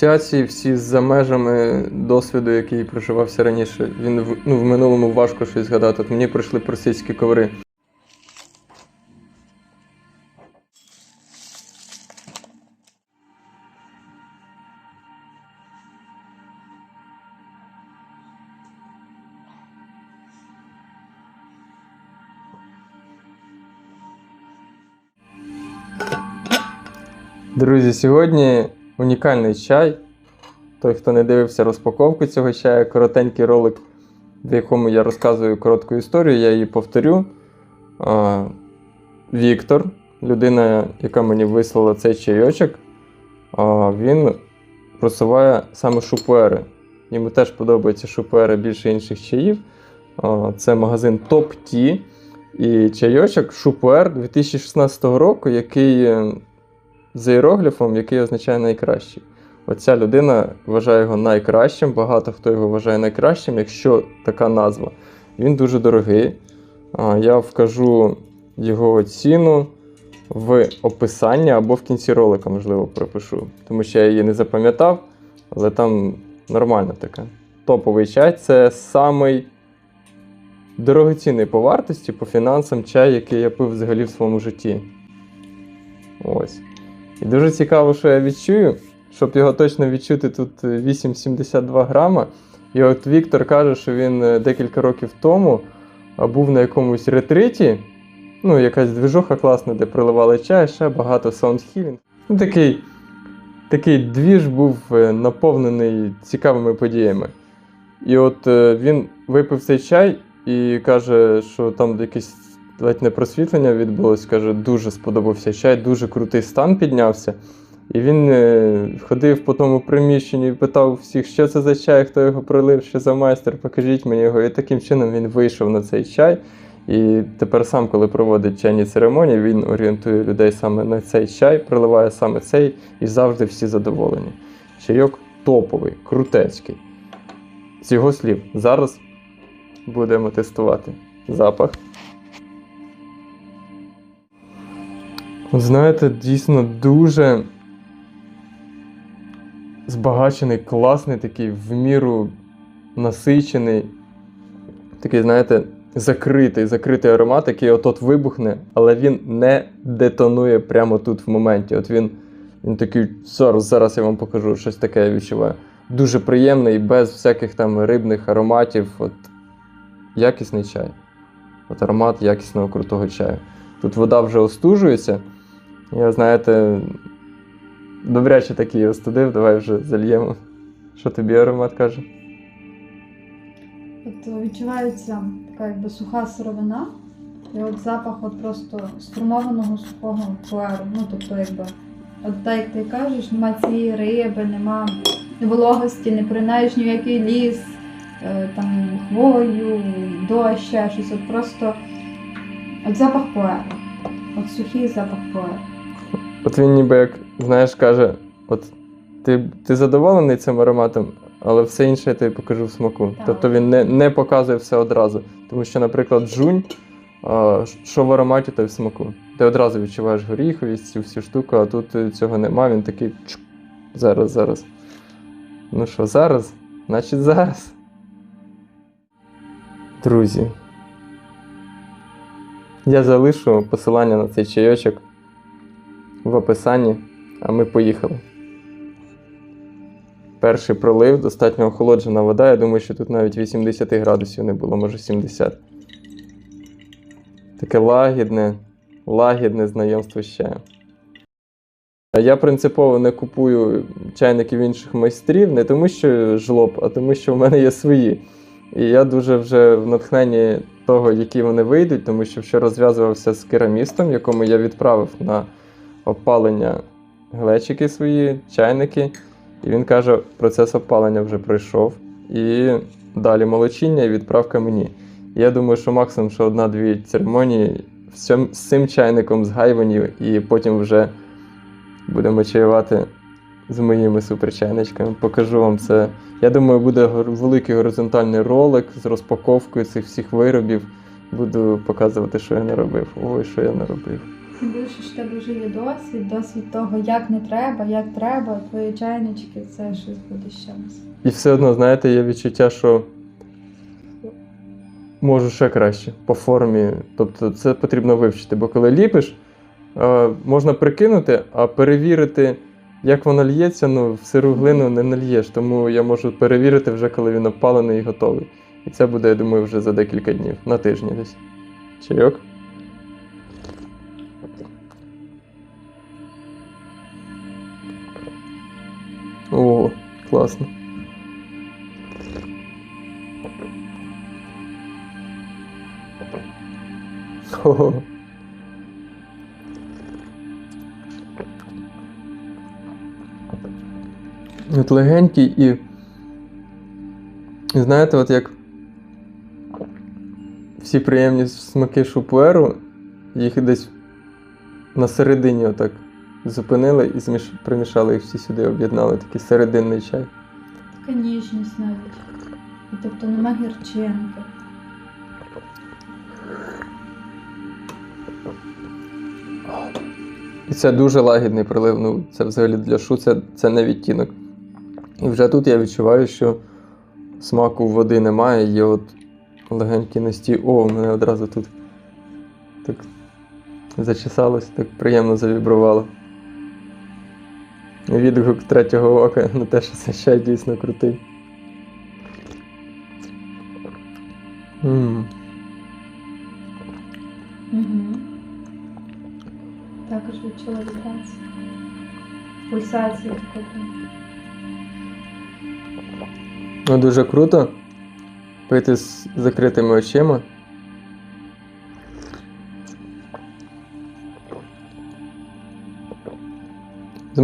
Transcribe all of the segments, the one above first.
асоціації всі за межами досвіду, який проживався раніше. Він ну, в минулому важко щось згадати. От мені прийшли просицькі коври. Друзі, сьогодні унікальний чай. Той, хто не дивився розпаковку цього чаю, коротенький ролик, в якому я розказую коротку історію, я її повторю. Віктор, людина, яка мені вислала цей чайочок, він просуває саме шупуери. Йому теж подобаються шупуери більше інших чаїв. Це магазин Tea. І чайочок Шупуер 2016 року, який за іерогліфом, який означає найкращий. Оця людина вважає його найкращим, багато хто його вважає найкращим, якщо така назва. Він дуже дорогий. Я вкажу його ціну в описанні або в кінці ролика, можливо, пропишу. Тому що я її не запам'ятав, але там нормально таке. Топовий чай це самий дорогоцінний по вартості, по фінансам чай, який я пив взагалі в своєму житті. Ось. І дуже цікаво, що я відчую. Щоб його точно відчути, тут е, 8,72 грама. І от Віктор каже, що він е, декілька років тому був на якомусь ретриті. Ну, якась движуха класна, де приливали чай, ще багато саундхілінг. Ну, такий, такий двіж був е, наповнений цікавими подіями. І от е, він випив цей чай і каже, що там якесь ледь не просвітлення відбулось. Каже, дуже сподобався чай, дуже крутий стан піднявся. І він е, ходив по тому приміщенні і питав всіх, що це за чай, хто його пролив, що за майстер, покажіть мені його. І таким чином він вийшов на цей чай. І тепер сам, коли проводить чайні церемонії, він орієнтує людей саме на цей чай, приливає саме цей, і завжди всі задоволені. Чайок топовий, крутецький. З його слів, зараз будемо тестувати запах. Знаєте, дійсно дуже збагачений, класний, такий в міру насичений, такий, знаєте, закритий, закритий аромат, який от-от вибухне, але він не детонує прямо тут в моменті. От він, він такий, зараз, зараз я вам покажу, щось таке я відчуваю. Дуже приємний, без всяких там рибних ароматів. От якісний чай. От аромат якісного крутого чаю. Тут вода вже остужується. Я, знаєте, добряче такий остудив, давай вже зальємо. Що тобі аромат каже? От відчувається така якби суха сировина, і от запах от просто сформованого сухого пуеру. Ну, тобто, якби, от так як ти кажеш, нема цієї риби, нема вологості, не принаєш ніякий ліс, е, там хвою, дощ, ще щось. От просто от запах пуеру. От сухий запах пуеру. От він ніби як, знаєш, каже: от ти, ти задоволений цим ароматом, але все інше я тобі покажу в смаку. Так. Тобто він не, не показує все одразу. Тому що, наприклад, жунь, а, що в ароматі, то й в смаку. Ти одразу відчуваєш горіховість, цю всю штуку, а тут е, цього нема, він такий чук, зараз, зараз. Ну що, зараз? Значить, зараз. Друзі. Я залишу посилання на цей чайочок в описанні, а ми поїхали. Перший пролив, достатньо охолоджена вода. Я думаю, що тут навіть 80 градусів не було, може 70. Таке лагідне, лагідне знайомство чаєм. Я принципово не купую чайників інших майстрів, не тому, що жлоб, а тому, що в мене є свої. І я дуже вже в натхненні того, які вони вийдуть, тому що вчора розв'язувався з керамістом, якому я відправив на опалення глечики свої, чайники. І він каже, процес опалення вже пройшов. І далі молочіння і відправка мені. Я думаю, що максимум що одна-дві церемонії з цим, чайником з гайванів, і потім вже будемо чаювати з моїми суперчайничками. Покажу вам це. Я думаю, буде великий горизонтальний ролик з розпаковкою цих всіх виробів. Буду показувати, що я наробив. Ой, що я наробив. Тим більше що в тебе вже є досвід, досвід того, як не треба, як треба, твої чайнички, це щось буде з чимось. І все одно, знаєте, є відчуття, що можу ще краще по формі. Тобто це потрібно вивчити, бо коли ліпиш, е, можна прикинути, а перевірити, як воно лється, ну, в сиру глину не нальєш. Тому я можу перевірити вже, коли він опалений і готовий. І це буде, я думаю, вже за декілька днів, на тижні десь. Чайок? Класно. Хо-хо. От легенький і. і Знаєте, от як всі приємні смаки шупуеру, їх десь на середині отак зупинили і зміш... примішали їх всі сюди, об'єднали такий серединний чай. Така ніжність навіть. І тобто нема гірчинки. І це дуже лагідний прилив. Ну, це взагалі для шу, це, це не відтінок. І вже тут я відчуваю, що смаку води немає, є от легенький настій. О, у мене одразу тут так зачесалось, так приємно завібрувало. Відгук третього ока на те, що це чай дійсно крутий. Угу. Також відчула вібрацію. Пульсацію таку. Ну, дуже круто пити з закритими очима.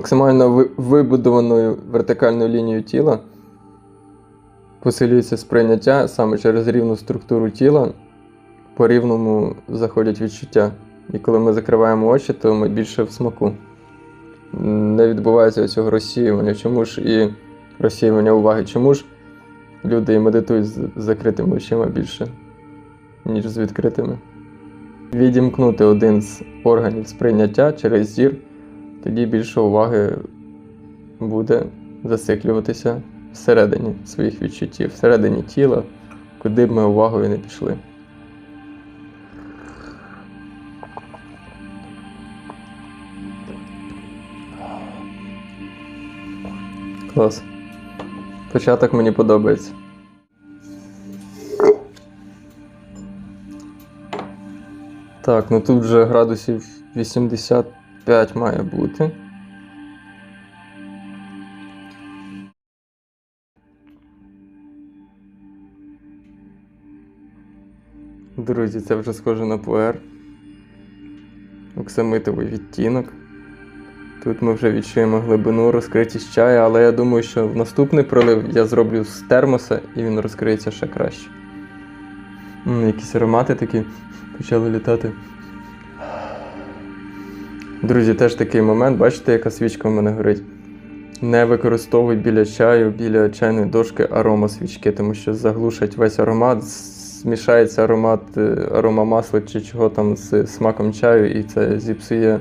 Максимально вибудованою вертикальною лінією тіла посилюється сприйняття саме через рівну структуру тіла, по рівному заходять відчуття. І коли ми закриваємо очі, то ми більше в смаку. Не відбувається цього розсіювання. Чому ж і розсіювання уваги? Чому ж люди медитують з закритими очима більше, ніж з відкритими? Відімкнути один з органів сприйняття через зір, тоді більше уваги буде зациклюватися всередині своїх відчуттів, всередині тіла, куди б ми увагою не пішли. Клас. Початок мені подобається. Так, ну тут вже градусів 85 має бути. Друзі, це вже схоже на пуер. Оксамитовий відтінок. Тут ми вже відчуємо глибину, розкритість чаю, але я думаю, що в наступний пролив я зроблю з термоса і він розкриється ще краще. М, якісь аромати такі почали літати. Друзі, теж такий момент, бачите, яка свічка в мене горить. Не використовуй біля чаю, біля чайної дошки арома свічки, тому що заглушать весь аромат, змішається аромат е, арома масла чи чого там з смаком чаю, і це зіпсує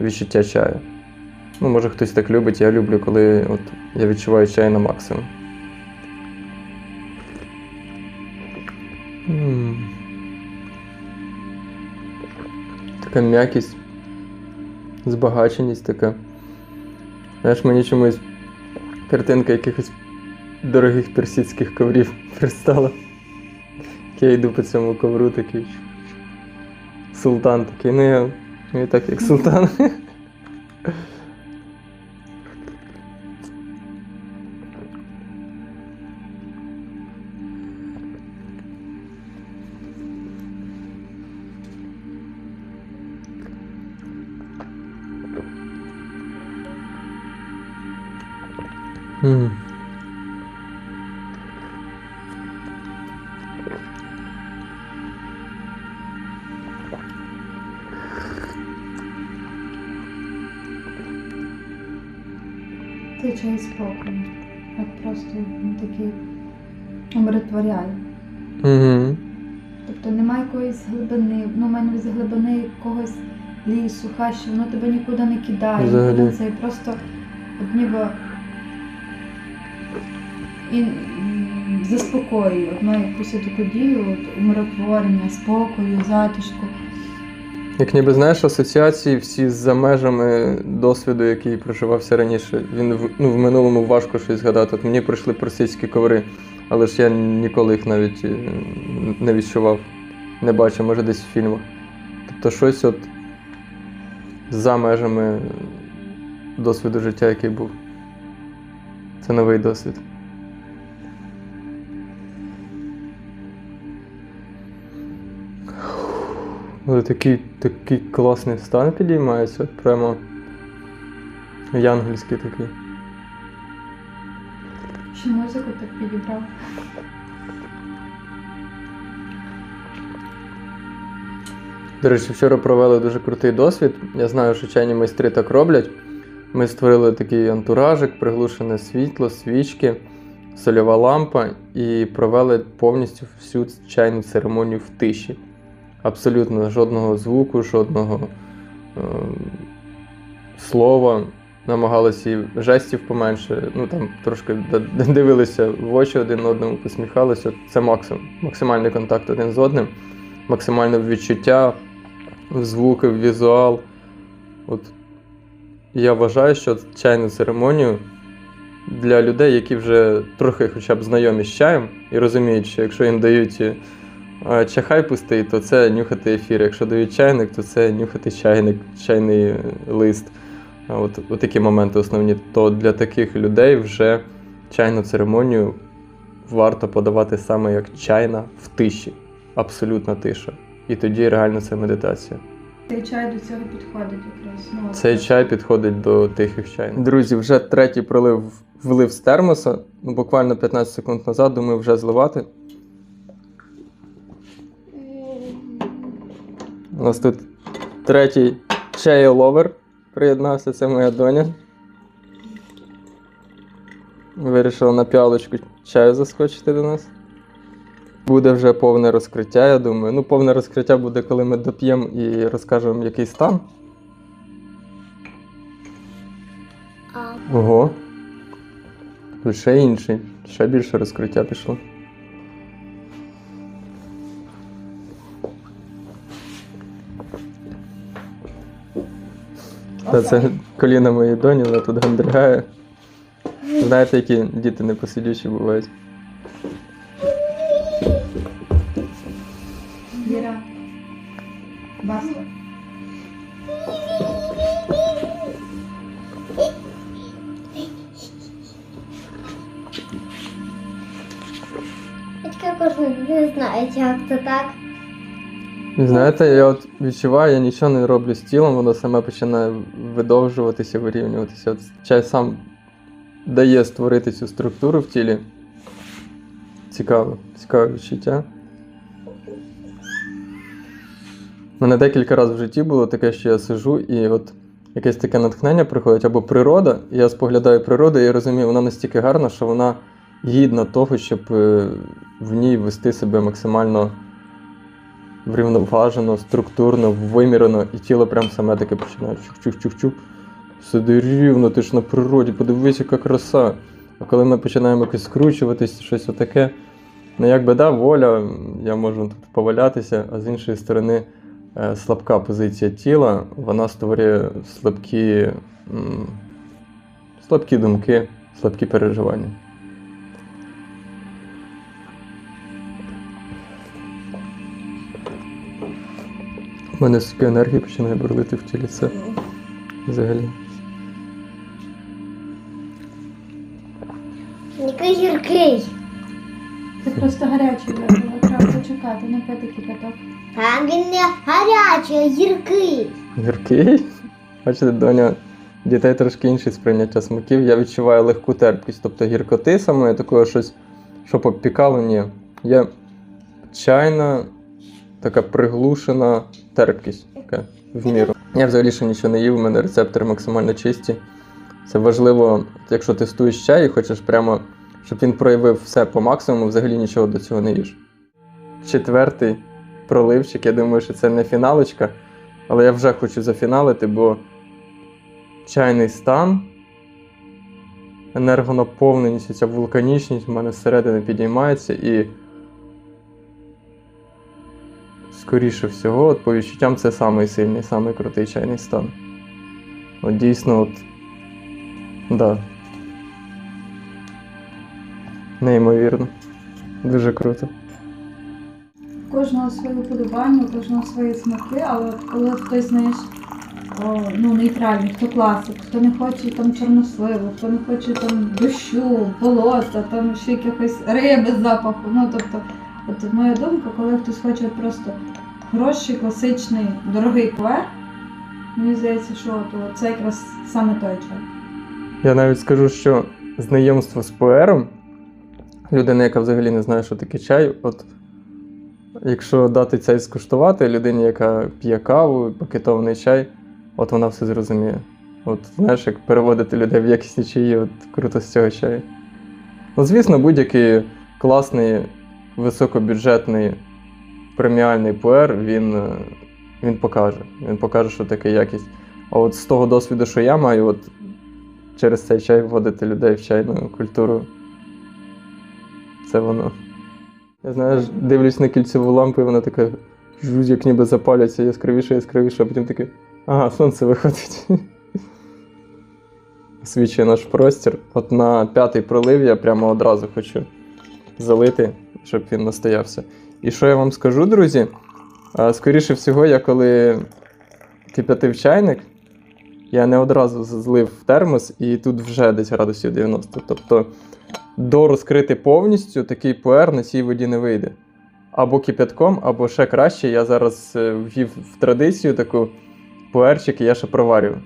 відчуття чаю. Ну, може хтось так любить, я люблю, коли от, я відчуваю чай на максимум. Така м'якість, збагаченість така. Знаєш, мені чомусь картинка якихось дорогих персидських коврів пристала. Я йду по цьому ковру такий. Султан такий, ну я, ну, я так як султан. Цей чай спокою. От просто він такий умиротворяє. Мгм. Тобто немає якоїсь глибини, ну, в мене з глибини якогось лісу, хащі, воно тебе нікуди не кидає. Взагалі. нікуди Це просто от ніби і заспокоює. От має якусь таку дію, от, умиротворення, спокою, затишку. Як ніби знаєш, асоціації всі за межами досвіду, який проживався раніше. Він ну, в минулому важко щось згадати. От мені прийшли персидські коври, але ж я ніколи їх навіть е, не відчував, не бачив, може десь в фільмах. Тобто щось от за межами досвіду життя, який був. Це новий досвід. Але такий, такий класний стан підіймається, прямо янгельський такий. Ще музику так підібрав. До речі, вчора провели дуже крутий досвід. Я знаю, що чайні майстри так роблять. Ми створили такий антуражик, приглушене світло, свічки, сольова лампа і провели повністю всю чайну церемонію в тиші. Абсолютно жодного звуку, жодного е, слова. Намагалися і жестів поменше. Ну там трошки дивилися в очі один одному, посміхалися. Це максимум. Максимальний контакт один з одним, максимальне відчуття, звуки, візуал. От я вважаю, що чайну церемонію для людей, які вже трохи хоча б знайомі з чаєм і розуміють, що якщо їм дають е, чахай пустий, то це нюхати ефір. Якщо дають чайник, то це нюхати чайник, чайний лист. От, от такі моменти основні. То для таких людей вже чайну церемонію варто подавати саме як чайна в тиші. Абсолютна тиша. І тоді реально це медитація. Цей чай до цього підходить якраз. Ну, Цей так. чай підходить до тихих чайних. Друзі, вже третій прилив влив з термоса. Ну, буквально 15 секунд назад, думаю, вже зливати. У нас тут третій чай-ловер приєднався, це моя доня. Вирішила на піалочку чаю заскочити до нас. Буде вже повне розкриття, я думаю. Ну, повне розкриття буде, коли ми доп'ємо і розкажемо, який стан. Ого. Тут ще інший. Ще більше розкриття пішло. Та це коліна моєї доні, вона тут гандригає. Знаєте, які діти непосидючі бувають. Віра. Баста. я також не знаю, як це так. І знаєте, я от відчуваю, я нічого не роблю з тілом, воно саме починає видовжуватися, вирівнюватися. От чай сам дає створити цю структуру в тілі. Цікаво, цікаве відчуття. У мене декілька разів в житті було таке, що я сижу і от якесь таке натхнення приходить, або природа, і я споглядаю природу, і розумію, вона настільки гарна, що вона гідна того, щоб е, в ній вести себе максимально врівноважено, структурно, вимірено, і тіло прям саме таке починає чух-чух-чух-чух. Сиди рівно, ти ж на природі, подивись, яка краса. А коли ми починаємо якось скручуватись, щось отаке, ну якби да, воля, я можу тут повалятися, а з іншої сторони, е, слабка позиція тіла, вона створює слабкі, слабкі думки, слабкі переживання. У мене стільки енергії починає бурлити в тілі. Це взагалі. Який гіркий. Це просто гарячий випив, треба почекати, не пити кипяток. А він не гарячий, а гіркий. Гіркий. Бачите, доня дітей трошки інше сприйняття смаків. Я відчуваю легку терпкість, тобто гіркоти самої такого щось, що попікало, ні. Є чайна, така приглушена терпкість, така в міру. Я взагалі ще нічого не їв, у мене рецептори максимально чисті. Це важливо, якщо тестуєш чай і хочеш прямо, щоб він проявив все по максимуму, взагалі нічого до цього не їж. Четвертий проливчик, я думаю, що це не фіналочка. Але я вже хочу зафіналити, бо чайний стан, енергонаповненість, ця вулканічність в мене зсередини підіймається і. Скоріше всього, от по відчуттям, це самий сильний, самий крутий чайний стан. От дійсно, от. Да. Неймовірно. Дуже круто. Кожного своє вподобання, кожного свої смаки, але коли хтось, знаєш, о, ну, нейтральний, хто класик, хто не хоче там чорносливу, хто не хоче там дощу, болота, там ще якихось риби з запаху. Ну, тобто, от моя думка, коли хтось хоче просто хороший, класичний, дорогий пуер, мені здається, що от, це якраз саме той чай. Я навіть скажу, що знайомство з пуером, людина, яка взагалі не знає, що таке чай, от якщо дати цей скуштувати людині, яка п'є каву, пакетований чай, от вона все зрозуміє. От знаєш, як переводити людей в якісні чаї, от круто з цього чаю. Ну, звісно, будь-який класний, високобюджетний преміальний пуер, він, е, він покаже. Він покаже, що таке якість. А от з того досвіду, що я маю, от через цей чай вводити людей в чайну культуру. Це воно. Я знаєш, дивлюсь на кільцеву лампу, і вона така жуть, як ніби запаляться яскравіше, яскравіше, а потім таке. Ага, сонце виходить. Освічує наш простір. От на п'ятий пролив я прямо одразу хочу залити, щоб він настоявся. І що я вам скажу, друзі? Скоріше всього, я коли кип'ятив чайник, я не одразу злив в термос, і тут вже десь градусів 90. Тобто до розкрити повністю такий пуер на цій воді не вийде. Або кипятком, або ще краще. Я зараз е, ввів в традицію таку пуерчик, і я ще проварюю.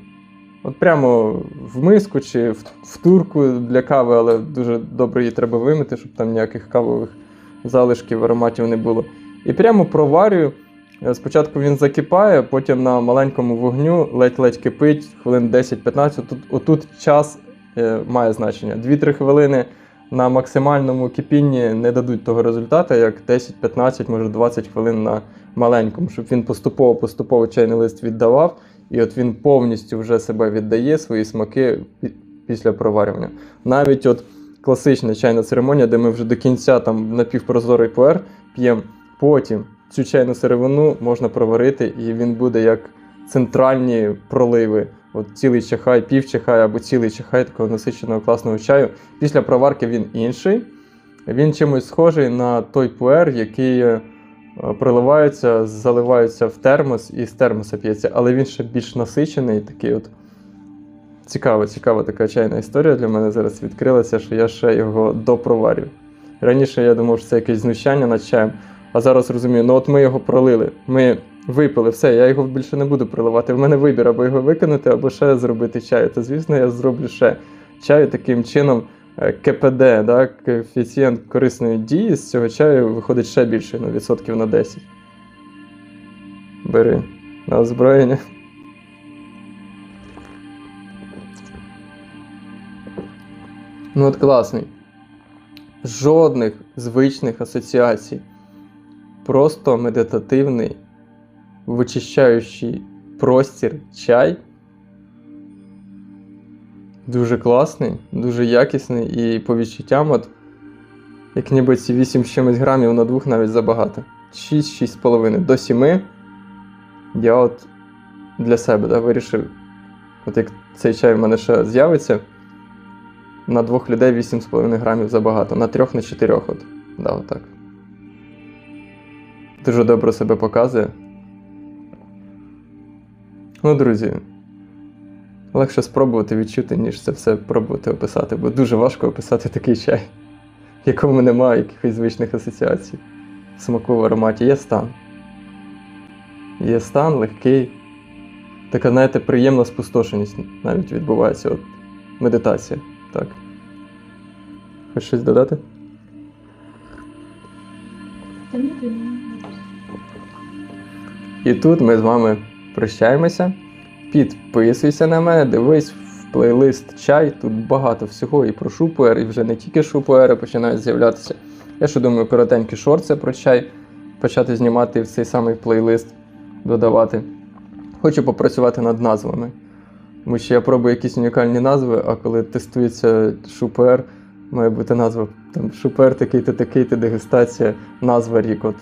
От прямо в миску чи в турку для кави, але дуже добре її треба вимити, щоб там ніяких кавових залишків, ароматів не було. І прямо проварюю. Е, Спочатку він закипає, потім на маленькому вогню ледь-ледь кипить, хвилин 10-15. Тут, отут час е, має значення. 2-3 хвилини на максимальному кипінні не дадуть того результату, як 10-15, може 20 хвилин на маленькому, щоб він поступово-поступово чайний лист віддавав, і от він повністю вже себе віддає, свої смаки після проварювання. Навіть от класична чайна церемонія, де ми вже до кінця там напівпрозорий пуер п'ємо, потім цю чайну сировину можна проварити, і він буде як центральні проливи. От цілий чахай, пів чахай або цілий чахай такого насиченого класного чаю. Після проварки він інший. Він чимось схожий на той пуер, який е, проливається, заливається в термос і з термоса п'ється, але він ще більш насичений, такий от. Цікава, цікава така чайна історія для мене зараз відкрилася, що я ще його допроварю. Раніше я думав, що це якесь знущання над чаєм, а зараз розумію, ну от ми його пролили. Ми випили, все, я його більше не буду проливати. В мене вибір або його викинути, або ще зробити чаю. То, звісно, я зроблю ще чаю таким чином. е, КПД, да, коефіцієнт корисної дії з цього чаю виходить ще більше, ну, відсотків на 10. Бери на озброєння. Ну от класний. Жодних звичних асоціацій. Просто медитативний, вичищаючий простір чай. Дуже класний, дуже якісний і по відчуттям, от, як ніби ці 8 з чимось грамів на двох навіть забагато. 6-6,5 до 7. Я от для себе да, вирішив, от як цей чай в мене ще з'явиться, на двох людей 8,5 грамів забагато, на трьох, на чотирьох. От. Да, отак. Дуже добре себе показує. Ну, друзі, легше спробувати відчути, ніж це все пробувати описати, бо дуже важко описати такий чай, в якому немає якихось звичних асоціацій. Смаку в ароматі є стан. Є стан легкий. Така, знаєте, приємна спустошеність навіть відбувається. От медитація. Так. Хоч щось додати? І тут ми з вами прощаємося. Підписуйся на мене, дивись в плейлист чай. Тут багато всього і про шупуер, і вже не тільки шупуери починають з'являтися. Я ще думаю, коротенькі шорти про чай почати знімати в цей самий плейлист, додавати. Хочу попрацювати над назвами. Тому що я пробую якісь унікальні назви, а коли тестується шупер, має бути назва там шупер такий-то, такий-то, дегустація, назва рік. От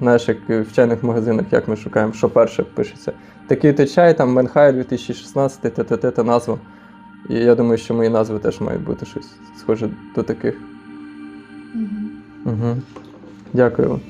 знаєш, як в чайних магазинах, як ми шукаємо, що перше пишеться. Такий-то чай, там Менхай 2016, т-т-т, та назва. І я думаю, що мої назви теж мають бути щось схоже до таких. Мгм. Угу. Дякую вам.